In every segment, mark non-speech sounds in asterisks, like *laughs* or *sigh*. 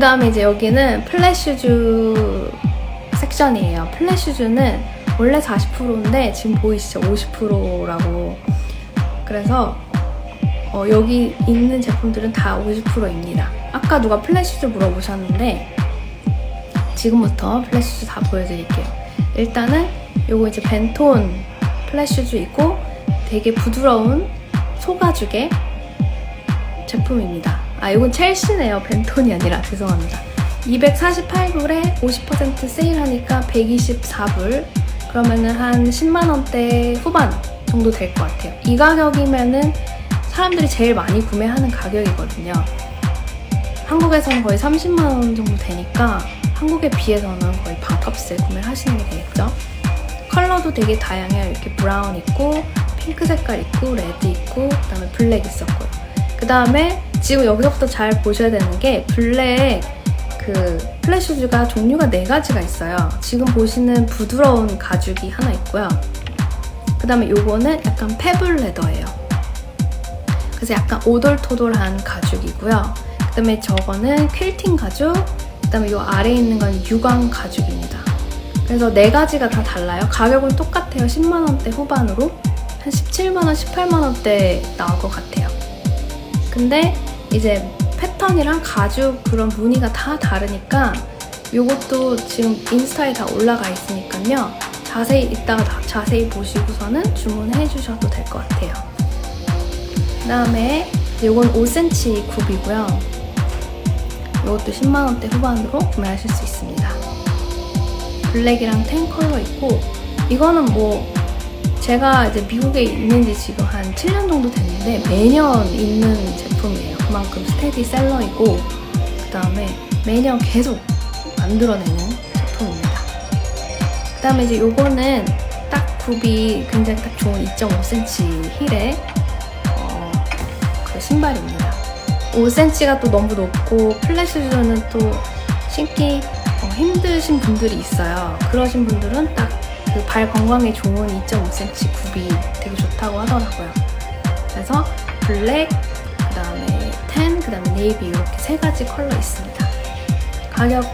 다음에 이제 여기는 플랫슈즈 섹션이에요. 플랫슈즈는 원래 40%인데 지금 보이시죠? 50%라고. 그래서 어, 여기 있는 제품들은 다 50%입니다. 아까 누가 플랫슈즈 물어보셨는데 지금부터 플랫슈즈 다 보여드릴게요. 일단은 요거 이제 벤톤 플랫슈즈이고 되게 부드러운 소가죽의 제품입니다. 아, 이건 첼시네요. 벤톤이 아니라 죄송합니다. 248불에 50% 세일하니까 124불. 그러면은 한 10만 원대 후반 정도 될 것 같아요. 이 가격이면은 사람들이 제일 많이 구매하는 가격이거든요. 한국에서는 거의 30만 원 정도 되니까 한국에 비해서는 거의 반값에 구매를 하시는 게 되겠죠. 컬러도 되게 다양해요. 이렇게 브라운 있고 핑크 색깔 있고 레드 있고 그 다음에 블랙 있었고요. 그 다음에 지금 여기서부터 잘 보셔야 되는 게 블랙 그 플랫슈즈가 종류가 네 가지가 있어요. 지금 보시는 부드러운 가죽이 하나 있고요. 그 다음에 요거는 약간 페블 레더예요. 그래서 약간 오돌토돌한 가죽이고요. 그 다음에 저거는 퀼팅 가죽. 그 다음에 요 아래에 있는 건 유광 가죽입니다. 그래서 네 가지가 다 달라요. 가격은 똑같아요. 10만 원대 후반으로 한 17만 원, 18만 원대 나올 것 같아요. 근데 이제 패턴이랑 가죽 그런 무늬가 다 다르니까 요것도 지금 인스타에 다 올라가 있으니까요. 자세히 이따가 다 자세히 보시고서는 주문해 주셔도 될 것 같아요. 그 다음에 요건 5cm 굽이고요. 이것도 10만 원대 후반으로 구매하실 수 있습니다. 블랙이랑 텐 컬러 있고 이거는 뭐 제가 이제 미국에 있는 지 지금 한 7년 정도 됐는데 매년 있는 제품이에요. 그만큼 스테디 셀러이고 그 다음에 매년 계속 만들어내는 제품입니다. 그 다음에 이제 요거는 딱 굽이 굉장히 딱 좋은 2.5cm 힐의 어, 그 신발입니다. 5cm가 또 너무 높고 플랫슈즈는 또 신기 어, 힘드신 분들이 있어요. 그러신 분들은 딱 그 발 건강에 좋은 2.5cm 굽이 되게 좋다고 하더라고요. 그래서 블랙, 그 다음에 텐, 그 다음에 네이비 이렇게 세 가지 컬러 있습니다. 가격,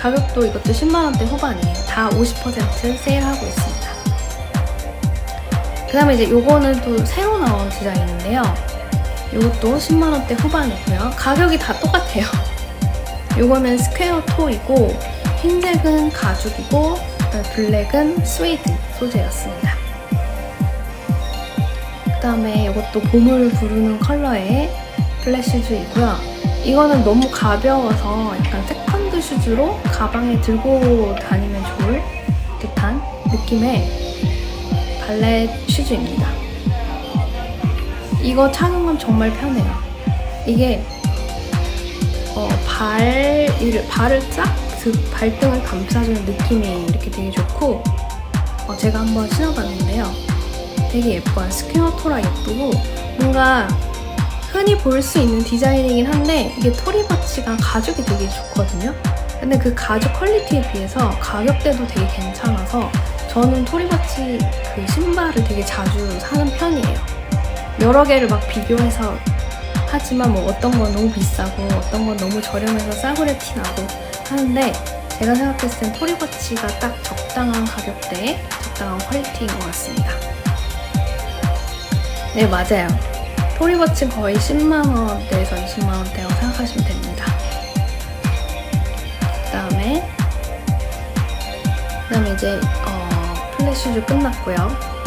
가격도 이것도 10만원대 후반이에요. 다 50% 세일하고 있습니다. 그 다음에 이제 요거는 또 새로 나온 디자인인데요. 이것도 10만원대 후반이고요. 가격이 다 똑같아요. *laughs* 요거는 스퀘어 토이고 흰색은 가죽이고 블랙은 스웨이드 소재였습니다. 그 다음에 이것도 봄을 부르는 컬러의 플랫 슈즈이고요. 이거는 너무 가벼워서 약간 세컨드 슈즈로 가방에 들고 다니면 좋을 듯한 느낌의 발렛 슈즈입니다. 이거 착용감 정말 편해요. 이게 어, 발, 발을 쫙 그 발등을 감싸주는 느낌이 이렇게 되게 좋고 어, 제가 한번 신어봤는데요. 되게 예뻐요. 스퀘어토라 예쁘고 뭔가 흔히 볼 수 있는 디자인이긴 한데 이게 토리버치가 가죽이 되게 좋거든요. 근데 그 가죽 퀄리티에 비해서 가격대도 되게 괜찮아서 저는 토리버치 그 신발을 되게 자주 사는 편이에요. 여러 개를 막 비교해서 하지만 뭐 어떤 건 너무 비싸고 어떤 건 너무 저렴해서 싸구려 티 나고 하는데 제가 생각했을 땐 토리버치가 딱 적당한 가격대에 적당한 퀄리티인 것 같습니다. 네, 맞아요. 토리버치 거의 10만원대에서 20만원대라고 생각하시면 됩니다. 그 다음에 그 다음에 이제 어, 플랫 슈즈 끝났고요.